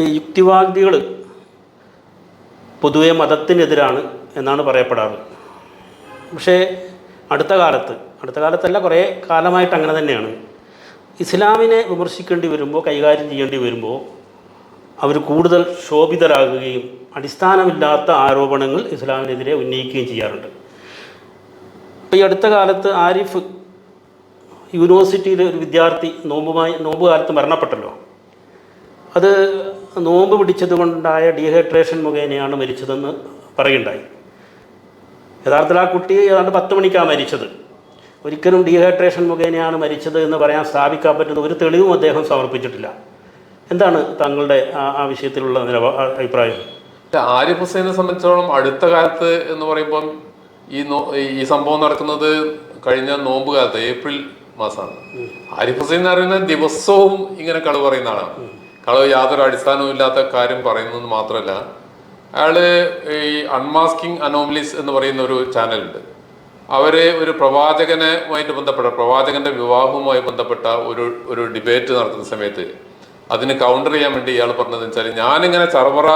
യുക്തിവാദികൾ പൊതുവെ മതത്തിനെതിരാണ് എന്നാണ് പറയപ്പെടാറ്. പക്ഷേ അടുത്ത കാലത്ത് അടുത്ത കാലത്തല്ല കുറേ കാലമായിട്ട് അങ്ങനെ തന്നെയാണ്. ഇസ്ലാമിനെ വിമർശിക്കേണ്ടി വരുമ്പോൾ കൈകാര്യം ചെയ്യേണ്ടി വരുമ്പോൾ അവർ കൂടുതൽ ശോഭിതരാകുകയും അടിസ്ഥാനമില്ലാത്ത ആരോപണങ്ങൾ ഇസ്ലാമിനെതിരെ ഉന്നയിക്കുകയും ചെയ്യാറുണ്ട്. ഇപ്പോൾ ഈ അടുത്ത കാലത്ത് ആരിഫ് യൂണിവേഴ്സിറ്റിയിലെ ഒരു വിദ്യാർത്ഥി നോമ്പുമായി നോമ്പ് കാലത്ത് മരണപ്പെട്ടല്ലോ. അത് നോമ്പ് പിടിച്ചത് കൊണ്ടുണ്ടായ ഡീഹൈഡ്രേഷൻ മുഖേനയാണ് മരിച്ചതെന്ന് പറയുണ്ടായി. യഥാർത്ഥത്തിൽ ആ കുട്ടി ഏതാണ്ട് പത്ത് മണിക്കാണ് മരിച്ചത്. ഒരിക്കലും ഡീഹൈഡ്രേഷൻ മുഖേനയാണ് മരിച്ചത് എന്ന് പറയാൻ സ്ഥാപിക്കാൻ പറ്റുന്ന ഒരു തെളിവും അദ്ദേഹം സമർപ്പിച്ചിട്ടില്ല. എന്താണ് താങ്കളുടെ ആ ആ വിഷയത്തിലുള്ള നിലപാ അഭിപ്രായം? ആരിഫ് ഹുസൈനെ സംബന്ധിച്ചോളം അടുത്ത കാലത്ത് എന്ന് പറയുമ്പോൾ ഈ നോ- ഈ സംഭവം നടക്കുന്നത് കഴിഞ്ഞ നോമ്പ് കാലത്ത് ഏപ്രിൽ മാസമാണ്. ആരിഫ് ഹുസൈൻ എന്ന് പറയുന്നത് ദിവസവും ഇങ്ങനെ കളവ് പറയുന്ന ആളാണ്. കളവ് യാതൊരു അടിസ്ഥാനവും ഇല്ലാത്ത കാര്യം പറയുന്നത് മാത്രമല്ല അയാൾ ഈ അൺമാസ്കിംഗ് അനോമലീസ് എന്ന് പറയുന്ന ഒരു ചാനലുണ്ട്. അവർ ഒരു പ്രവാചകനുമായിട്ട് ബന്ധപ്പെട്ട പ്രവാചകന്റെ വിവാഹവുമായി ബന്ധപ്പെട്ട ഒരു ഒരു ഡിബേറ്റ് നടത്തുന്ന സമയത്ത് അതിന് കൗണ്ടർ ചെയ്യാൻ വേണ്ടി ഇയാൾ പറഞ്ഞതെന്ന് വെച്ചാൽ ഞാനിങ്ങനെ ചറവറ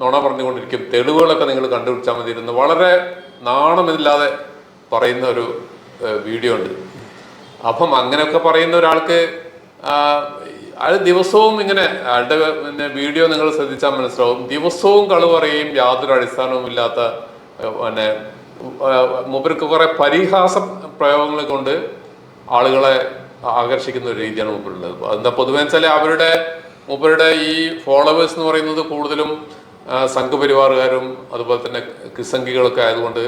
നുണ പറഞ്ഞുകൊണ്ടിരിക്കും തെളിവുകളൊക്കെ നിങ്ങൾ കണ്ടുപിടിച്ചാൽ മതി ഇരുന്ന് വളരെ നാണമില്ലാതെ പറയുന്ന ഒരു വീഡിയോ ഉണ്ട്. അപ്പം അങ്ങനെയൊക്കെ പറയുന്ന ഒരാൾക്ക് അയാൾ ദിവസവും ഇങ്ങനെ അയാളുടെ പിന്നെ വീഡിയോ നിങ്ങൾ ശ്രദ്ധിച്ചാൽ മനസ്സിലാവും. ദിവസവും കളു പറയും യാതൊരു അടിസ്ഥാനവും ഇല്ലാത്ത പിന്നെ മൂപ്പർക്ക് കുറെ പരിഹാസ പ്രയോഗങ്ങൾ കൊണ്ട് ആളുകളെ ആകർഷിക്കുന്ന ഒരു രീതിയാണ് മൂപ്പരുള്ളത്. എന്താ പൊതുവെ വെച്ചാൽ അവരുടെ മൂപ്പരുടെ ഈ ഫോളോവേഴ്സ് എന്ന് പറയുന്നത് കൂടുതലും സംഘപരിവാറുകാരും അതുപോലെ തന്നെ ക്രിസംഖികളൊക്കെ ആയതുകൊണ്ട്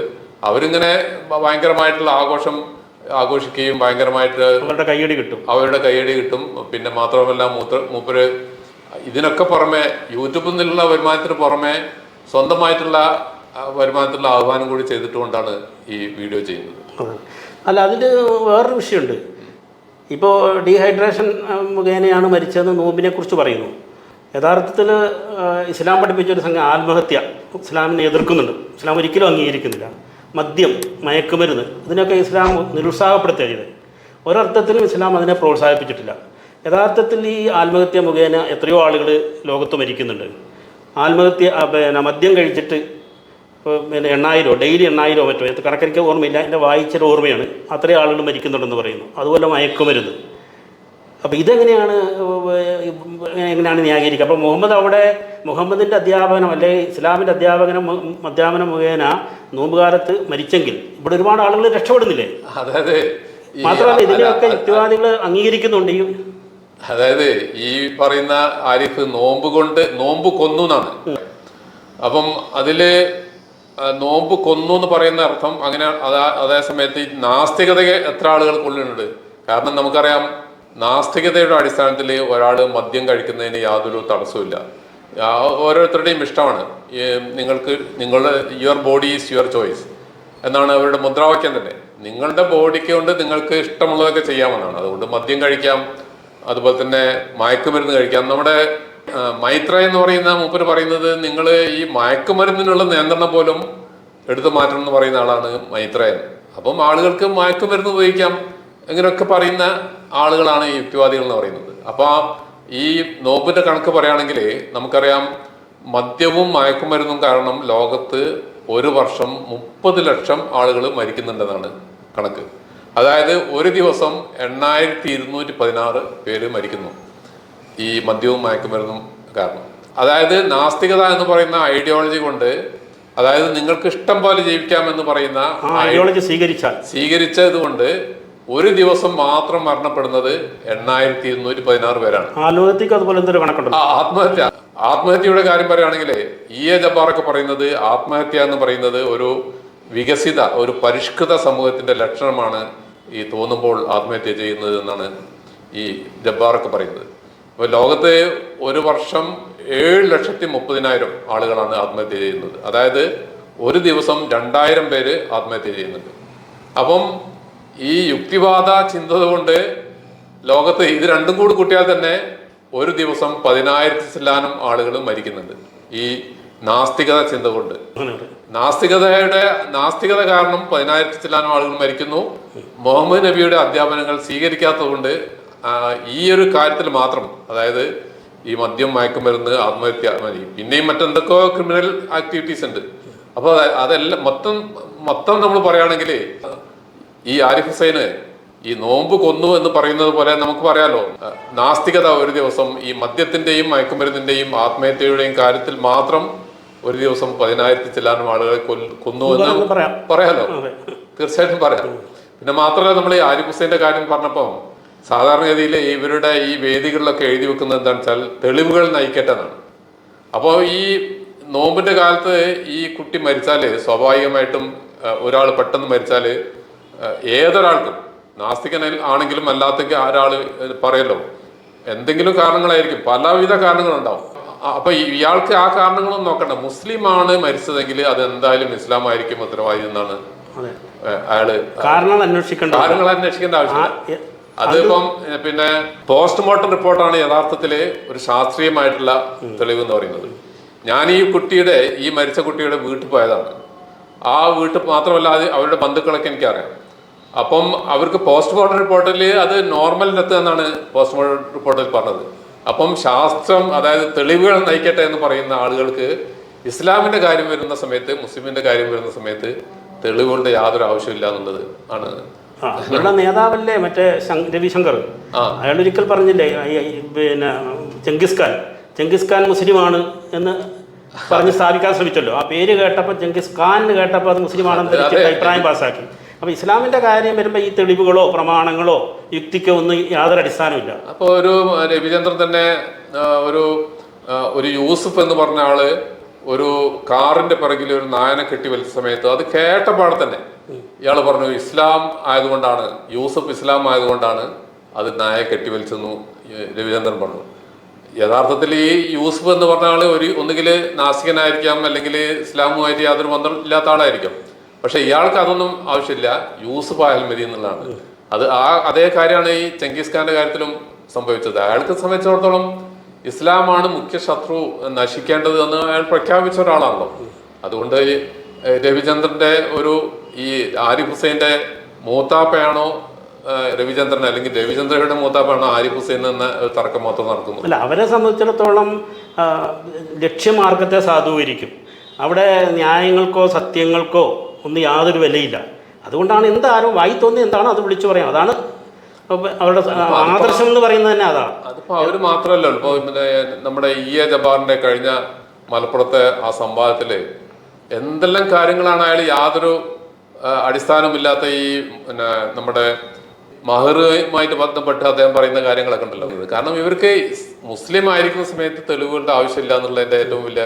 അവരിങ്ങനെ ഭയങ്കരമായിട്ടുള്ള ആഘോഷം ആഘോഷിക്കുകയും ഭയങ്കരമായിട്ട് അവരുടെ കയ്യടി കിട്ടും. അവരുടെ കൈയടി കിട്ടും. പിന്നെ മാത്രമല്ല മൂത്ര മൂപ്പര് ഇതിനൊക്കെ പുറമെ യൂട്യൂബിൽ നിന്നുള്ള വരുമാനത്തിന് പുറമെ സ്വന്തമായിട്ടുള്ള വരുമാനത്തിനുള്ള വരുമാനത്തിലുള്ള ആഹ്വാനം കൂടി ചെയ്തിട്ടുകൊണ്ടാണ് ഈ വീഡിയോ ചെയ്യുന്നത്. അല്ല അതിൽ വേറൊരു വിഷയമുണ്ട്. ഇപ്പോൾ ഡീഹൈഡ്രേഷൻ മുഖേനയാണ് മരിച്ചതെന്ന് നോമ്പിനെ കുറിച്ച് പറയുന്നു. യഥാർത്ഥത്തിൽ ഇസ്ലാം പഠിപ്പിച്ച ഒരു സംഘം ആത്മഹത്യ ഇസ്ലാമിനെ എതിർക്കുന്നുണ്ട്. ഇസ്ലാം ഒരിക്കലും അംഗീകരിക്കുന്നില്ല. മദ്യം മയക്കുമരുന്ന് ഇതിനൊക്കെ ഇസ്ലാം നിരുത്സാഹപ്പെടുത്തുക ചെയ്തത് ഒരർത്ഥത്തിലും ഇസ്ലാം അതിനെ പ്രോത്സാഹിപ്പിച്ചിട്ടില്ല. യഥാർത്ഥത്തിൽ ഈ ആത്മഹത്യ മുഖേന എത്രയോ ആളുകൾ ലോകത്ത് മരിക്കുന്നുണ്ട്. ആത്മഹത്യ പിന്നെ മദ്യം കഴിച്ചിട്ട് പിന്നെ എണ്ണായിരോ ഡെയിലി എണ്ണായിരോ മറ്റോ കണക്കെനിക്ക് ഓർമ്മയില്ല. എന്റെ വായിച്ചൊരു ഓർമ്മയാണ്. അത്രയും ആളുകൾ മരിക്കുന്നുണ്ടെന്ന് പറയുന്നു. അതുപോലെ മയക്കുമരുന്ന്. അപ്പോൾ ഇതെങ്ങനെയാണ് എങ്ങനെയാണ് ന്യായീകരിക്കുക? അപ്പോൾ മുഹമ്മദ് അവിടെ മുഹമ്മദിന്റെ അധ്യാപനം അല്ലെങ്കിൽ ഇസ്ലാമിന്റെ അധ്യാപകനം അധ്യാപനം മുഖേന നോമ്പുകാലത്ത് മരിച്ചെങ്കിൽ ഇവിടെ ഒരുപാട് ആളുകൾ രക്ഷപ്പെടുന്നില്ലേ? അതായത് മാത്രമല്ല ഇതിനെയൊക്കെ യുക്തിവാദികൾ അംഗീകരിക്കുന്നുണ്ട് ഈ അതായത് ഈ പറയുന്ന ആരിഫ് നോമ്പ് കൊണ്ട് നോമ്പ് കൊന്നു എന്നാണ്. അപ്പം അതിൽ നോമ്പ് കൊന്നു എന്ന് പറയുന്ന അർത്ഥം അങ്ങനെ അതാ അതേ സമയത്ത് ഈ നാസ്തികതയെ എത്ര ആളുകൾ കൊല്ലുന്നുണ്ട് കാരണം നമുക്കറിയാം നാസ്തികതയുടെ അടിസ്ഥാനത്തിൽ ഒരാൾ മദ്യം കഴിക്കുന്നതിന് യാതൊരു തടസ്സമില്ല ഓരോരുത്തരുടെയും ഇഷ്ടമാണ്. നിങ്ങൾക്ക് നിങ്ങളുടെ your body is your choice എന്നാണ് അവരുടെ മുദ്രാവാക്യം തന്നെ. നിങ്ങളുടെ ബോഡിക്ക് കൊണ്ട് നിങ്ങൾക്ക് ഇഷ്ടമുള്ളതൊക്കെ ചെയ്യാമെന്നാണ്. അതുകൊണ്ട് മദ്യം കഴിക്കാം അതുപോലെ തന്നെ മയക്കുമരുന്ന് കഴിക്കാം. നമ്മുടെ മൈത്ര എന്ന് പറയുന്ന മൂപ്പര് പറയുന്നത് നിങ്ങൾ ഈ മയക്കുമരുന്നിനുള്ള നിയന്ത്രണം പോലും എടുത്തു മാറ്റണം എന്ന് പറയുന്ന ആളാണ് മൈത്രയൻ. അപ്പം ആളുകൾക്ക് മയക്കുമരുന്ന് ഉപയോഗിക്കാം. ഇങ്ങനെയൊക്കെ പറയുന്ന ആളുകളാണ് ഈ യുക്തിവാദികൾ എന്ന് പറയുന്നത്. അപ്പോൾ ഈ നോമ്പിന്റെ കണക്ക് പറയുകയാണെങ്കിൽ നമുക്കറിയാം മദ്യവും മയക്കുമരുന്നും കാരണം ലോകത്ത് ഒരു വർഷം മുപ്പത് ലക്ഷം ആളുകൾ മരിക്കുന്നുണ്ടെന്നാണ് കണക്ക്. അതായത് ഒരു ദിവസം എണ്ണായിരത്തി ഇരുന്നൂറ്റി പതിനാറ് പേര് മരിക്കുന്നു ഈ മദ്യവും മയക്കുമരുന്നും കാരണം. അതായത് നാസ്തികത എന്ന് പറയുന്ന ഐഡിയോളജി കൊണ്ട് അതായത് നിങ്ങൾക്ക് ഇഷ്ടം പോലെ ജീവിക്കാം എന്ന് പറയുന്ന ഐഡിയോളജി സ്വീകരിച്ചാൽ. സ്വീകരിച്ചത് കൊണ്ട് ഒരു ദിവസം മാത്രം മരണപ്പെടുന്നത് എണ്ണായിരത്തി ഇരുന്നൂറ്റി പതിനാറ് പേരാണ്. അതുപോലെ എന്തൊരു ആത്മഹത്യ. ആത്മഹത്യയുടെ കാര്യം പറയുകയാണെങ്കിൽ ഇ. എ. ജബ്ബാറൊക്കെ പറയുന്നത് ആത്മഹത്യ എന്ന് പറയുന്നത് ഒരു വികസിത ഒരു പരിഷ്കൃത സമൂഹത്തിന്റെ ലക്ഷണമാണ് ഈ തോന്നുമ്പോൾ ആത്മഹത്യ ചെയ്യുന്നത് എന്നാണ് ഈ ജബ്ബാറൊക്കെ പറയുന്നത്. അപ്പോൾ ലോകത്ത് ഒരു വർഷം ഏഴ് ലക്ഷത്തി മുപ്പതിനായിരം ആളുകളാണ് ആത്മഹത്യ ചെയ്യുന്നത്. അതായത് ഒരു ദിവസം രണ്ടായിരം പേര് ആത്മഹത്യ ചെയ്യുന്നുണ്ട്. അപ്പം ഈ യുക്തിവാദ ചിന്ത കൊണ്ട് ലോകത്ത് ഇത് രണ്ടും കൂടി കൂട്ടിയാൽ തന്നെ ഒരു ദിവസം പതിനായിരത്തി ചില്ലാനം ആളുകൾ മരിക്കുന്നുണ്ട്. ഈ നാസ്തികത ചിന്ത കൊണ്ട്. നാസ്തികതയുടെ നാസ്തികത കാരണം പതിനായിരത്തി ചില്ലാനം ആളുകൾ മരിക്കുന്നു. മുഹമ്മദ് നബിയുടെ അധ്യാപനങ്ങൾ സ്വീകരിക്കാത്തതുകൊണ്ട് കൊണ്ട് ഈ ഒരു കാര്യത്തിൽ മാത്രം അതായത് ഈ മദ്യം മയക്കുമരുന്ന് ആത്മഹത്യ പിന്നെയും മറ്റെന്തൊക്കെയോ ക്രിമിനൽ ആക്ടിവിറ്റീസ് ഉണ്ട്. അപ്പോൾ അതെല്ലാം മൊത്തം മൊത്തം നമ്മൾ പറയുകയാണെങ്കിൽ ഈ ആരിഫ് ഹുസൈന് ഈ നോമ്പ് കൊന്നു എന്ന് പറയുന്നത് പോലെ നമുക്ക് പറയാലോ. നാസ്തികത ഒരു ദിവസം ഈ മദ്യത്തിന്റെയും മയക്കുമരുന്നിന്റെയും ആത്മഹത്യയുടെയും കാര്യത്തിൽ മാത്രം ഒരു ദിവസം പതിനായിരത്തി ചില്ലാനും ആളുകളെ കൊന്നു എന്ന് എന്ന് പറയാം. പറയാലോ? തീർച്ചയായിട്ടും പറയാം. പിന്നെ മാത്രമല്ല നമ്മൾ ഈ ആരിഫ് ഹുസൈന്റെ കാര്യം പറഞ്ഞപ്പം സാധാരണഗതിയിൽ ഇവരുടെ ഈ വേദികളിലൊക്കെ എഴുതി വെക്കുന്നത് എന്താണെന്ന് വെച്ചാൽ തെളിവുകൾ നയിക്കട്ടെന്നാണ് അപ്പോൾ ഈ നോമ്പിന്റെ കാലത്ത് ഈ കുട്ടി മരിച്ചാൽ സ്വാഭാവികമായിട്ടും ഒരാൾ പെട്ടെന്ന് മരിച്ചാൽ ഏതൊരാൾക്കും നാസ്തികൻ ആണെങ്കിലും അല്ലാത്ത ഒരാൾ പറയല്ലോ. എന്തെങ്കിലും കാരണങ്ങളായിരിക്കും പലവിധ കാരണങ്ങളുണ്ടാവും. അപ്പൊ ഇയാൾക്ക് ആ കാരണങ്ങളൊന്നും നോക്കണ്ട. മുസ്ലിമാണ് മരിച്ചതെങ്കിൽ അത് എന്തായാലും ഇസ്ലാം ആയിരിക്കും ഉത്തരവാദി എന്നാണ് അയാൾ കാരണങ്ങൾ അന്വേഷിക്കേണ്ട കാരണങ്ങൾ അന്വേഷിക്കേണ്ട ആവശ്യമില്ല അതിപ്പം പിന്നെ പോസ്റ്റ്മോർട്ടം റിപ്പോർട്ടാണ് യഥാർത്ഥത്തിൽ ഒരു ശാസ്ത്രീയമായിട്ടുള്ള തെളിവ് എന്ന് പറയുന്നത്. ഞാൻ ഈ കുട്ടിയുടെ ഈ മരിച്ച കുട്ടിയുടെ വീട്ടിൽ പോയതാണ്. ആ വീട്ടിൽ മാത്രമല്ല അത് അവരുടെ ബന്ധുക്കളൊക്കെ എനിക്കറിയാം. അപ്പം അവർക്ക് പോസ്റ്റ് പോസ്റ്റ്മോർട്ടം റിപ്പോർട്ടിൽ അത് നോർമൽ ഡെത്ത് എന്നാണ് പോസ്റ്റ്മോർട്ടം റിപ്പോർട്ടിൽ പറഞ്ഞത്. അപ്പം ശാസ്ത്രം അതായത് തെളിവുകൾ നയിക്കട്ടെ എന്ന് പറയുന്ന ആളുകൾക്ക് ഇസ്ലാമിന്റെ കാര്യം വരുന്ന സമയത്ത് മുസ്ലിമിന്റെ കാര്യം വരുന്ന സമയത്ത് തെളിവുകളുടെ യാതൊരു ആവശ്യമില്ല എന്നുള്ളത് ആണ്. ആ ഇവരുടെ നേതാവല്ലേ മറ്റേ രവിശങ്കർ. അയാൾ ഒരിക്കൽ പറഞ്ഞില്ലേ പിന്നെ ചെങ്കിസ് ഖാൻ ചെങ്കിസ് ഖാൻ മുസ്ലിമാണ് എന്ന് പറഞ്ഞ് സ്ഥാപിക്കാൻ ശ്രമിച്ചല്ലോ. ആ പേര് കേട്ടപ്പോൾ ചെങ്കിസ് ഖാൻ കേട്ടപ്പോൾ അത് മുസ്ലിമാണെന്ന്. അഭിപ്രായം പാസ്സാക്കി അപ്പോൾ ഇസ്ലാമിന്റെ കാര്യം വരുമ്പോൾ ഈ തെളിവുകളോ പ്രമാണങ്ങളോ യുക്തിക്കോ ഒന്നും യാതൊരു അടിസ്ഥാനമില്ല അപ്പോൾ ഒരു രവിചന്ദ്രൻ തന്നെ ഒരു ഒരു യൂസഫ് എന്ന് പറഞ്ഞ ആൾ ഒരു കാറിന്റെ പിറകിൽ ഒരു നായനെ കെട്ടി വലിച്ച സമയത്ത് അത് കേട്ടപ്പാട് തന്നെ ഇയാൾ പറഞ്ഞു ഇസ്ലാം ആയതുകൊണ്ടാണ് യൂസഫ് ഇസ്ലാം ആയതുകൊണ്ടാണ് അത് നായ കെട്ടി വലിച്ചെന്നു രവിചന്ദ്രൻ പറഞ്ഞു. യഥാർത്ഥത്തിൽ ഈ യൂസഫ് എന്ന് പറഞ്ഞ ആൾ ഒരു ഒന്നുകിൽ നാസികനായിരിക്കാം അല്ലെങ്കിൽ ഇസ്ലാമുമായിട്ട് യാതൊരു ബന്ധം ഇല്ലാത്ത ആളായിരിക്കാം. പക്ഷെ ഇയാൾക്ക് അതൊന്നും ആവശ്യമില്ല. യൂസുഫ് മതി എന്നുള്ളതാണ്. അത് ആ അതേ കാര്യമാണ് ഈ ചെങ്കീസ് ഖാന്റെ കാര്യത്തിലും സംഭവിച്ചത്. അയാൾക്ക് സംബന്ധിച്ചിടത്തോളം ഇസ്ലാമാണ് മുഖ്യ ശത്രു നശിക്കേണ്ടത് എന്ന് അയാൾ പ്രഖ്യാപിച്ച ഒരാളാണല്ലോ. അതുകൊണ്ട് ഈ, രവിചന്ദ്രന്റെ ഒരു ഈ ആരിഫ് ഹുസൈന്റെ മൂത്താപ്പയാണോ രവിചന്ദ്രൻ അല്ലെങ്കിൽ രവിചന്ദ്രയുടെ മൂത്താപ്പയാണോ ആരിഫ് ഹുസൈൻ എന്ന തർക്കം മാത്രം നടക്കുന്നു അല്ല അവരെ സംബന്ധിച്ചിടത്തോളം ലക്ഷ്യമാർഗത്തെ സാധൂകരിക്കും. അവിടെ ന്യായങ്ങൾക്കോ സത്യങ്ങൾക്കോ ഒന്നും യാതൊരു വിലയില്ല. അതുകൊണ്ടാണ് എന്താരും വായി തോന്നി എന്താണ് അത് വിളിച്ചു പറയാം. അതാണ് അവരുടെ ആദർശം എന്ന് പറയുന്നത് തന്നെ അതാണ്. അതിപ്പോ അവർ മാത്രമല്ല ഇപ്പൊ നമ്മുടെ ഇ എ ജബാറിന്റെ കഴിഞ്ഞ മലപ്പുറത്തെ ആ സംവാദത്തിൽ എന്തെല്ലാം കാര്യങ്ങളാണ് അയാൾ യാതൊരു അടിസ്ഥാനമില്ലാത്ത ഈ പിന്നെ നമ്മുടെ മഹറുമായിട്ട് ബന്ധപ്പെട്ട് അദ്ദേഹം പറയുന്ന കാര്യങ്ങളൊക്കെ ഉണ്ടല്ലോ. കാരണം ഇവർക്ക് മുസ്ലിം ആയിരിക്കുന്ന സമയത്ത് തെളിവുകളുടെ ആവശ്യമില്ല എന്നുള്ളതിന്റെ ഏറ്റവും വലിയ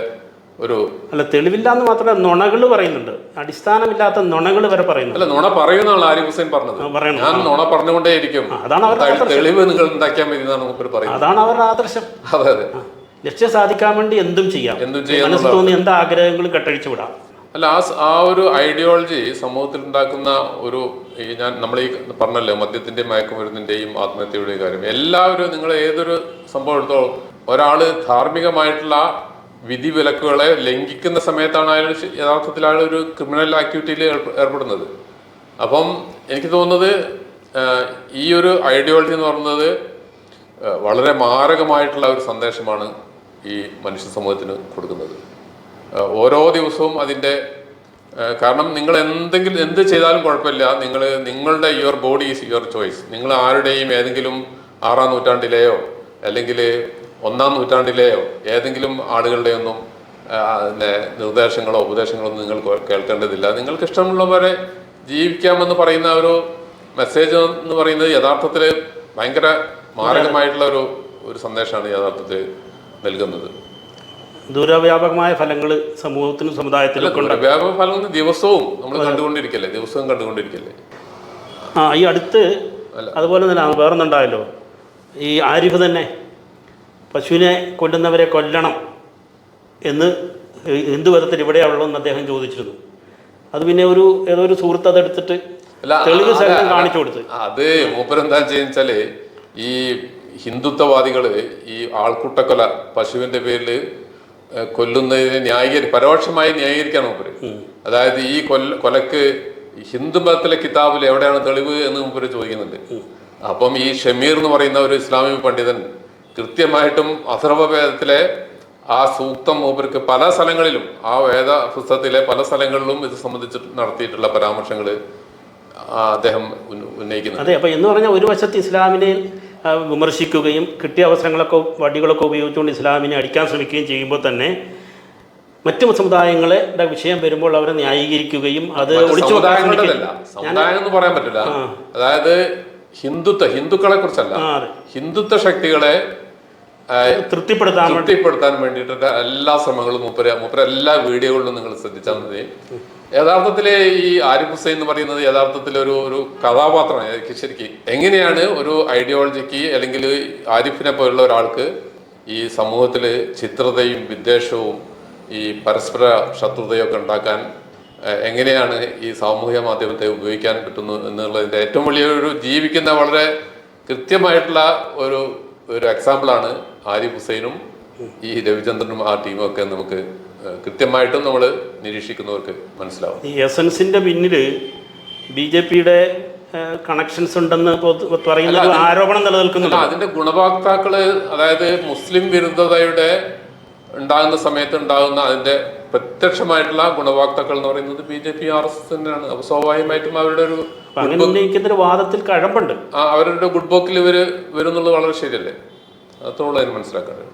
ഒരു അല്ല തെളിവില്ല എന്ന് മാത്രമല്ല നുണകൾ പറയുന്നുണ്ട്. അടിസ്ഥാനമില്ലാത്ത നുണകൾ വരെ പറയുന്നുണ്ട്. അല്ല നുണ പറയുന്നതാണ് ആരിഫ് ഹുസൈൻ പറഞ്ഞത്. പറയണം. ഞാൻ നുണ പറഞ്ഞുകൊണ്ടേയിരിക്കും. അതാണ് അവരുടെ. തെളിവ് നിങ്ങൾ ഉണ്ടാക്കിയാൽ മതി എന്നാണ് പറയുന്നത്. അതാണ് അവരുടെ ആദർശം. അതെ അതെ. ലക്ഷ്യം സാധിക്കാൻ വേണ്ടി എന്തും ചെയ്യാം. എന്തും ചെയ്യാം മനസ്സിൽ തോന്നി എന്താ ആഗ്രഹങ്ങളും കെട്ടഴിച്ചു വിടാം. അല്ല ആ ആ ഒരു ഐഡിയോളജി സമൂഹത്തിൽ ഉണ്ടാക്കുന്ന ഒരു ഈ ഞാൻ നമ്മൾ ഈ പറഞ്ഞല്ലോ മദ്യത്തിന്റെയും മയക്കുമരുന്നിന്റെയും ആത്മഹത്യയുടെയും കാര്യം. എല്ലാവരും നിങ്ങൾ ഏതൊരു സംഭവം എടുത്തോളും ഒരാൾ ധാർമ്മികമായിട്ടുള്ള വിധി വിലക്കുകളെ ലംഘിക്കുന്ന സമയത്താണ് അയാൾ യഥാർത്ഥത്തിൽ അയാൾ ഒരു ക്രിമിനൽ ആക്ടിവിറ്റിയിൽ ഏർപ്പെടുന്നത്. അപ്പം എനിക്ക് തോന്നുന്നത് ഈ ഒരു ഐഡിയോളജി എന്ന് പറയുന്നത് വളരെ മാരകമായിട്ടുള്ള ഒരു സന്ദേശമാണ് ഈ മനുഷ്യ സമൂഹത്തിന് കൊടുക്കുന്നത്. ഓരോ ദിവസവും അതിന്റെ കാരണം നിങ്ങൾ എന്തെങ്കിലും എന്ത് ചെയ്താലും കുഴപ്പമില്ല. നിങ്ങൾ നിങ്ങളുടെ your body is your choice നിങ്ങൾ ആരുടെയും ഏതെങ്കിലും ആറാം നൂറ്റാണ്ടിലെയോ അല്ലെങ്കിൽ ഒന്നാം നൂറ്റാണ്ടിലെയോ ഏതെങ്കിലും ആളുകളുടെ ഒന്നും നിർദ്ദേശങ്ങളോ ഉപദേശങ്ങളോ ഒന്നും നിങ്ങൾ കേൾക്കേണ്ടതില്ല. നിങ്ങൾക്ക് ഇഷ്ടമുള്ളവരെ ജീവിക്കാമെന്ന് പറയുന്ന ഒരു മെസ്സേജ് എന്ന് പറയുന്നത് യഥാർത്ഥത്തിൽ ഭയങ്കര മാരകമായിട്ടുള്ള ഒരു ഒരു സന്ദേശമാണ് യഥാർത്ഥത്തിൽ നൽകുന്നത്. ദൂരവ്യാപകമായ ഫലങ്ങൾ സമൂഹത്തിനും സമുദായത്തിനും വ്യാപക ഫലങ്ങൾ ദിവസവും നമ്മൾ കണ്ടുകൊണ്ടിരിക്കല്ലേ? ദിവസവും കണ്ടുകൊണ്ടിരിക്കല്ലേ? ആ ഈ അടുത്ത്. അതുപോലെ തന്നെ വേറൊന്നുണ്ടായല്ലോ. ഈ ആരിഫ് തന്നെ പശുവിനെ കൊല്ലുന്നവരെ കൊല്ലണം എന്ന് ഹിന്ദു മതത്തിൽ ഇവിടെയുള്ളൂ എന്ന് അദ്ദേഹം ചോദിച്ചിരുന്നു. അത് പിന്നെ ഒരു ഏതോ ഒരു സുഹൃത്ത് അതെടുത്തിട്ട് തെളിവ് സഹിതം കാണിച്ചു കൊടുത്ത്. അത് മൂപ്പരെന്താ ചെയ്യുവെച്ചാൽ ഈ ഹിന്ദുത്വവാദികൾ ഈ ആൾക്കൂട്ടക്കൊല പശുവിന്റെ പേരിൽ കൊല്ലുന്നതിന് കൊല്ലുന്നതിനെ ന്യായീകരി പരോക്ഷമായി ന്യായീകരിക്കാൻ മൂപ്പര്. അതായത് ഈ കൊല്ല കൊലക്ക് ഹിന്ദു മതത്തിലെ കിതാബിൽ എവിടെയാണ് തെളിവ് എന്ന് മൂപ്പര് ചോദിക്കുന്നുണ്ട്. അപ്പം ഈ ഷമീർ എന്ന് പറയുന്ന ഒരു ഇസ്ലാമിക പണ്ഡിതൻ കൃത്യമായിട്ടും അഥർവവേദത്തിലെ ആ സൂക്തം മൂപ്പർക്ക് പല സ്ഥലങ്ങളിലും ആ വേദ പുസ്തകത്തിലെ പല സ്ഥലങ്ങളിലും ഇത് സംബന്ധിച്ച് നടത്തിയിട്ടുള്ള പരാമർശങ്ങൾ അദ്ദേഹം ഉന്നയിക്കുന്നത് അതെ അപ്പോൾ എന്ന് പറഞ്ഞാൽ ഒരു വശത്ത് ഇസ്ലാമിനെ വിമർശിക്കുകയും കിട്ടിയ അവസരങ്ങളൊക്കെ വടികളൊക്കെ ഉപയോഗിച്ചുകൊണ്ട് ഇസ്ലാമിനെ അടിക്കാൻ ശ്രമിക്കുകയും ചെയ്യുമ്പോൾ തന്നെ മറ്റു സമുദായങ്ങളെ ടെ വിഷയം വരുമ്പോൾ അവരെ ന്യായീകരിക്കുകയും അത് ഒളിച്ചു സമുദായം എന്ന് പറയാൻ പറ്റില്ല. അതായത് ഹിന്ദുത്വ ഹിന്ദുക്കളെ കുറിച്ചല്ല. ഹിന്ദുത്വ ശക്തികളെ തൃപ്തിപ്പെടുത്താൻ തൃപ്തിപ്പെടുത്താൻ വേണ്ടിയിട്ട് എല്ലാ ശ്രമങ്ങളും മൂപ്പര മൂപ്പര എല്ലാ വീഡിയോകളിലും നിങ്ങൾ ശ്രദ്ധിച്ചാൽ മതി. യഥാർത്ഥത്തിൽ ഈ ആരിഫ് ഹുസൈൻ എന്ന് പറയുന്നത് യഥാർത്ഥത്തിൽ ഒരു ഒരു കഥാപാത്രമാണ്. ശരിക്ക് എങ്ങനെയാണ് ഒരു ഐഡിയോളജിക്ക് അല്ലെങ്കിൽ ആരിഫിനെ പോലുള്ള ഒരാൾക്ക് ഈ സമൂഹത്തിൽ ചിത്രതയും വിദ്വേഷവും ഈ പരസ്പര ശത്രുതയൊക്കെ ഉണ്ടാക്കാൻ എങ്ങനെയാണ് ഈ സാമൂഹ്യ മാധ്യമത്തെ ഉപയോഗിക്കാൻ പറ്റുന്നു എന്നുള്ളതിന്റെ ഏറ്റവും വലിയൊരു ജീവിക്കുന്ന വളരെ കൃത്യമായിട്ടുള്ള ഒരു ഒരു എക്സാമ്പിളാണ് ആരിഫ് ഹുസൈനും ഈ രവിചന്ദ്രനും ആ ടീമും ഒക്കെ നമുക്ക് കൃത്യമായിട്ടും നമ്മൾ നിരീക്ഷിക്കുന്നവർക്ക് മനസ്സിലാവും. ഈ എസൻസിന്റെ പിന്നിൽ ബി ജെ പിയുടെ കണക്ഷൻസ് ഉണ്ടെന്ന് പറയുന്ന ആരോപണം നിലനിൽക്കുന്നുണ്ട്. അല്ല അതിന്റെ ഗുണഭോക്താക്കൾ അതായത് മുസ്ലിം വിരുദ്ധതയുടെ ഉണ്ടാകുന്ന സമയത്ത് ഉണ്ടാകുന്ന അതിന്റെ പ്രത്യക്ഷമായിട്ടുള്ള ഗുണഭോക്താക്കൾ എന്ന് പറയുന്നത് B J P R S S തന്നെയാണ്. അപ്പൊ സ്വാഭാവികമായിട്ടും അവരുടെ ഒരു അങ്ങനെ ഉന്നയിക്കുന്ന വാദത്തിൽ കഴമ്പുണ്ട്. അവരുടെ ഗുഡ് ബോക്കിൽ ഇവർ വരുന്നുള്ളത് വളരെ ശരിയല്ലേ? അത്രയുള്ള അതിന് മനസ്സിലാക്കാറ്